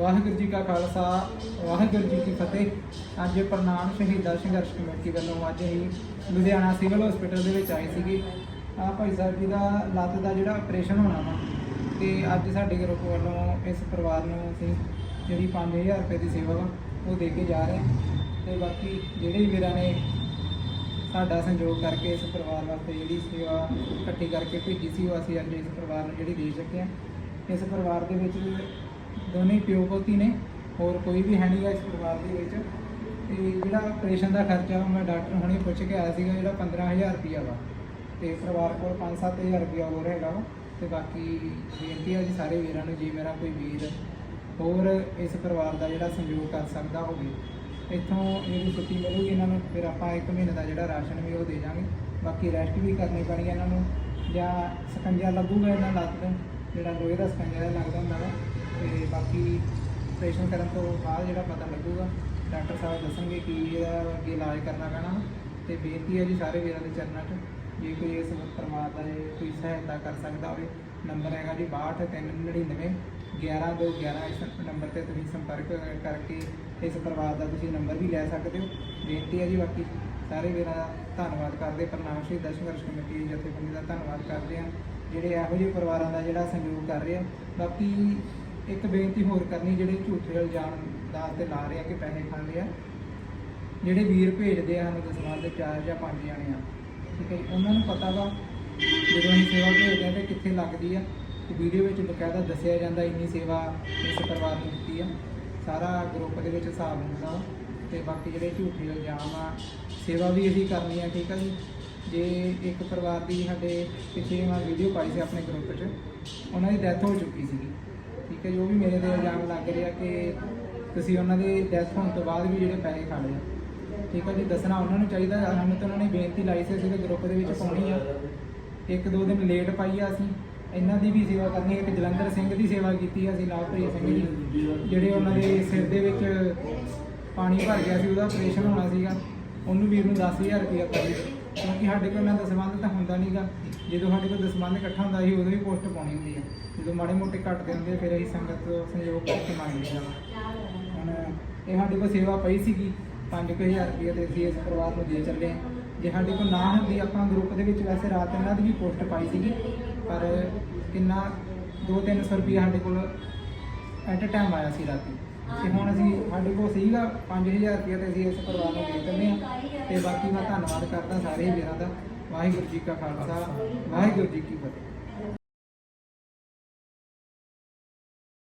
ਵਾਹਿਗੁਰੂ ਜੀ ਕਾ ਖਾਲਸਾ, ਵਾਹਿਗੁਰੂ ਜੀ ਕੀ ਫਤਿਹ। ਅੱਜ ਪ੍ਰਣਾਮ ਸ਼ਹੀਦਾਂ ਸੰਘਰਸ਼ ਕਮੇਟੀ ਵੱਲੋਂ ਅੱਜ ਹੀ ਲੁਧਿਆਣਾ ਸਿਵਲ ਹਸਪੀਟਲ ਦੇ ਵਿੱਚ ਆਏ ਸੀਗੇ। ਆ ਭਾਈ ਸਾਹਿਬ ਜੀ ਦਾ ਲੱਤ ਦਾ ਜਿਹੜਾ ਆਪਰੇਸ਼ਨ ਹੋਣਾ ਵਾ, ਤੇ ਅੱਜ ਸਾਡੇ ਗਰੁੱਪ ਵੱਲੋਂ ਇਸ ਪਰਿਵਾਰ ਨੂੰ ਅਸੀਂ ਜਿਹੜੀ 5000 ਰੁਪਏ ਦੀ ਸੇਵਾ ਵਾ, ਉਹ ਦੇ ਕੇ ਜਾ ਰਹੇ ਹਾਂ। ਤੇ ਬਾਕੀ ਜਿਹੜੇ ਵੀਰਾਂ ਨੇ ਸਾਡਾ ਸੰਯੋਗ ਕਰਕੇ ਇਸ ਪਰਿਵਾਰ ਵਾਸਤੇ ਜਿਹੜੀ ਸੇਵਾ ਇਕੱਠੀ ਕਰਕੇ ਭੇਜੀ ਸੀ, ਉਹ ਅਸੀਂ ਅੱਜ ਇਸ ਪਰਿਵਾਰ ਨੂੰ ਜਿਹੜੀ ਦੇ ਸਕੇ ਹਾਂ। ਇਸ ਪਰਿਵਾਰ ਦੇ ਵਿੱਚ ਦੋਨੇ ਪਿਓ ਪੁੱਤੀ ਨੇ, ਹੋਰ ਕੋਈ ਵੀ ਹੈ ਨਹੀਂ ਨਹੀਂਗਾ ਇਸ ਪਰਿਵਾਰ ਦੇ ਵਿੱਚ। ਤੇ ਜਿਹੜਾ ਆਪਰੇਸ਼ਨ ਦਾ ਖਰਚਾ ਉਹ ਮੈਂ ਡਾਕਟਰ ਹੁਣੇ ਪੁੱਛ ਕੇ ਆਇਆ ਸੀਗਾ, ਜਿਹੜਾ 15000 ਰੁਪਇਆ ਵਾ। ਤੇ ਪਰਿਵਾਰ ਕੋਲ 5-7000 ਰੁਪਇਆ ਹੋਰ ਹੈਗਾ ਵਾ, ਤੇ ਬਾਕੀ ਬੇਨਤੀ ਹੈ ਜੀ ਸਾਰੇ ਵੀਰਾਂ ਨੂੰ, ਜੇ ਮੇਰਾ ਕੋਈ ਵੀਰ ਹੋਰ ਇਸ ਪਰਿਵਾਰ ਦਾ ਜਿਹੜਾ ਸੰਯੋਗ ਕਰ ਸਕਦਾ ਹੋਵੇ, ਇੱਥੋਂ ਜਿਹੜੀ ਛੁੱਟੀ ਮਿਲੂਗੀ ਇਹਨਾਂ ਨੂੰ, ਫਿਰ ਆਪਾਂ ਇੱਕ ਮਹੀਨੇ ਦਾ ਜਿਹੜਾ ਰਾਸ਼ਨ ਵੀ ਉਹ ਦੇ ਜਾਵਾਂਗੇ ਬਾਕੀ ਰੈਸਟ ਵੀ ਕਰਨੀ ਪੈਣੀ ਹੈ ਇਹਨਾਂ ਨੂੰ, ਜਾਂ ਸਕੰਜਾ ਲੱਗੂਗਾ ਇਹਨਾਂ ਲੱਤ ਨੂੰ ਜਿਹੜਾ ਲੋਹੇ ਦਾ ਸਕੰਜਾ ਜਿਹਾ ਲੱਗਦਾ ਹੁੰਦਾ ਵਾ। ਤੇ ਬਾਕੀ ਆਪਰੇਸ਼ਨ ਕਰਨ ਤੋਂ ਬਾਅਦ ਜਿਹੜਾ ਪਤਾ ਲੱਗੂਗਾ, ਡਾਕਟਰ ਸਾਹਿਬ ਦੱਸਣਗੇ ਕਿ ਇਹਦਾ ਅੱਗੇ ਇਲਾਜ ਕਰਨਾ ਪੈਣਾ ਵਾ। ਤੇ ਬੇਨਤੀ ਹੈ ਜੀ ਸਾਰੇ ਵੀਰਾਂ ਦੇ ਚਰਨਾਂ 'ਚ, ਜੇ ਕੋਈ ਇਸ ਪਰਿਵਾਰ ਦਾ ਇਹ ਕੋਈ ਸਹਾਇਤਾ ਕਰ ਸਕਦਾ ਹੋਵੇ, ਨੰਬਰ ਹੈਗਾ ਜੀ 6299 11211 ਇਸ ਨੰਬਰ ਤੇ ਤੁਸੀਂ ਸੰਪਰਕ ਕਰਕੇ ਇਸ ਪਰਿਵਾਰ ਦਾ ਤੁਸੀਂ ਨੰਬਰ ਵੀ ਲੈ ਸਕਦੇ ਹੋ। ਬੇਨਤੀ ਹੈ ਜੀ ਬਾਕੀ ਸਾਰੇ ਵੀਰਾਂ ਦਾ ਧੰਨਵਾਦ ਕਰਦੇ ਪ੍ਰਣਾਮ ਸ਼ਹੀਦਾਂ ਸੰਘਰਸ਼ ਕਮੇਟੀ ਜਥੇਬੰਦੀ ਦਾ ਧੰਨਵਾਦ ਕਰਦੇ ਹਾਂ। ਜਿਹੜੇ ਇਹੋ ਜਿਹੇ ਪਰਿਵਾਰਾਂ ਦਾ ਜਿਹੜਾ ਸਹਿਯੋਗ ਕਰ ਰਹੇ ਆ। ਬਾਕੀ ਇੱਕ ਬੇਨਤੀ ਹੋਰ ਕਰਨੀ ਜਿਹੜੇ ਝੂਠੇ ਇਲਜ਼ਾਮ ਦਾ ਤੇ ਲਾ ਰਹੇ ਆ ਕਿ ਪੈਸੇ ਖਾਂਦੇ ਆ ਜਿਹੜੇ ਵੀਰ ਭੇਜਦੇ ਆ ਸਾਨੂੰ ਦਸਵਾਲ ਦੇ ਚਾਰ ਜਾਂ ਪੰਜ ਜਾਣੇ ਆ ਠੀਕ ਹੈ ਜੀ, ਉਹਨਾਂ ਨੂੰ ਪਤਾ ਵਾ ਜਦੋਂ ਅਸੀਂ ਸੇਵਾ ਭੇਜਦੇ ਆ ਤੇ ਕਿੱਥੇ ਲੱਗਦੀ ਆ ਤੇ ਵੀਡੀਓ ਵਿੱਚ ਬਕਾਇਦਾ ਦੱਸਿਆ ਜਾਂਦਾ ਇੰਨੀ ਸੇਵਾ ਇਸ ਪਰਿਵਾਰ ਨੂੰ ਦਿੱਤੀ ਆ। ਸਾਰਾ ਗਰੁੱਪ ਦੇ ਵਿੱਚ ਹਿਸਾਬ ਹੁੰਦਾ ਵਾ ਤੇ ਬਾਕੀ ਜਿਹੜੇ ਝੂਠੇ ਇਲਜ਼ਾਮ ਆ ਸੇਵਾ ਵੀ ਇਹੀ ਕਰਨੀ ਆ ਠੀਕ ਆ ਜੀ? ਜੇ ਇੱਕ ਪਰਿਵਾਰ ਦੀ ਸਾਡੇ ਪਿੱਛੇ ਮੈਂ ਵੀਡੀਓ ਪਾਈ ਸੀ ਆਪਣੇ ਗਰੁੱਪ 'ਚ ਉਹਨਾਂ ਦੀ ਡੈਥ ਹੋ ਚੁੱਕੀ ਸੀਗੀ। ਠੀਕ ਜੋ ਵੀ ਮੇਰੇ ਤੇ ਇਲਜ਼ਾਮ ਲੱਗ ਰਿਹਾ ਕਿ ਤੁਸੀਂ ਉਹਨਾਂ ਦੇ ਡੈਥ ਹੋਣ ਤੋਂ ਬਾਅਦ ਵੀ ਜਿਹੜੇ ਪੈਸੇ ਖਾ ਲਏ ਆ। ਠੀਕ ਹੈ ਜੀ, ਦੱਸਣਾ ਉਹਨਾਂ ਨੂੰ ਚਾਹੀਦਾ ਸਾਨੂੰ ਤਾਂ ਉਹਨਾਂ ਨੇ ਬੇਨਤੀ ਲਾਈ ਸੀ, ਅਸੀਂ ਤੇ ਗਰੁੱਪ ਦੇ ਵਿੱਚ ਪਾਉਣੀ ਆ। ਇੱਕ ਦੋ ਦਿਨ ਲੇਟ ਪਾਈ ਆ ਅਸੀਂ। ਇਹਨਾਂ ਦੀ ਵੀ ਸੇਵਾ ਕਰਨੀ ਹੈ ਇੱਕ ਜਲੰਧਰ ਸਿੰਘ ਦੀ ਸੇਵਾ ਕੀਤੀ ਆ ਅਸੀਂ, ਲਾਭਪ੍ਰੀਤ ਸਿੰਘ ਜੀ। ਜਿਹੜੇ ਉਹਨਾਂ ਦੇ ਸਿਰ ਦੇ ਵਿੱਚ ਪਾਣੀ ਭਰ ਗਿਆ ਸੀ, ਉਹਦਾ ਆਪਰੇਸ਼ਨ ਹੋਣਾ ਸੀਗਾ। ਉਹਨੂੰ ਵੀਰ ਨੂੰ 10000 ਰੁਪਇਆ ਪਾਈ ਕਿਉਂਕਿ ਸਾਡੇ ਕੋਲ ਇਹਨਾਂ ਦਾ ਸੰਬੰਧ ਤਾਂ ਹੁੰਦਾ ਨਹੀਂਗਾ ਜਦੋਂ ਸਾਡੇ ਕੋਲ ਦਸਮੰਦ ਇਕੱਠਾ ਹੁੰਦਾ ਸੀ ਉਦੋਂ ਵੀ ਪੋਸਟ ਪਾਉਣੀ ਹੁੰਦੀ ਆ। ਜਦੋਂ ਮਾੜੇ ਮੋਟੇ ਘੱਟਦੇ ਹੁੰਦੇ ਆ, ਫਿਰ ਅਸੀਂ ਸੰਗਤ ਤੋਂ ਸਹਿਯੋਗ ਕਰਕੇ ਮੰਗਦੇ ਆ। ਹੁਣ ਇਹ ਸਾਡੇ ਕੋਲ ਸੇਵਾ ਪਈ ਸੀਗੀ 5000 ਰੁਪਏ ਤੇ ਅਸੀਂ ਇਸ ਪਰਿਵਾਰ ਨੂੰ ਦੇ ਚੱਲੇ ਹਾਂ ਜੇ ਸਾਡੇ ਕੋਲ ਨਾ ਹੁੰਦੀ ਆਪਾਂ ਗਰੁੱਪ ਦੇ ਵਿੱਚ ਵੈਸੇ ਰਾਤ ਇਹਨਾਂ ਦੀ ਵੀ ਪੋਸਟ ਪਾਈ ਸੀਗੀ ਪਰ ਕਿੰਨਾ 2-300 ਰੁਪਏ ਸਾਡੇ ਕੋਲ ਐਟ ਅ ਟਾਈਮ ਆਇਆ ਸੀ ਰਾਤੀ। ਤੇ ਹੁਣ ਅਸੀਂ ਸਾਡੇ ਕੋਲ ਸੀਗਾ 5000 ਰੁਪਏ ਤੇ ਅਸੀਂ ਇਸ ਪਰਿਵਾਰ ਨੂੰ ਦੇ ਦਿੰਦੇ ਹਾਂ। ਤੇ ਬਾਕੀ ਮੈਂ ਧੰਨਵਾਦ ਕਰਦਾ ਸਾਰੇ ਵੀਰਾਂ ਦਾ। ਵਾਹਿਗੁਰੂ ਜੀ ਕਾ ਖਾਲਸਾ, ਵਾਹਿਗੁਰੂ ਜੀ ਕੀ ਫਤਿਹ।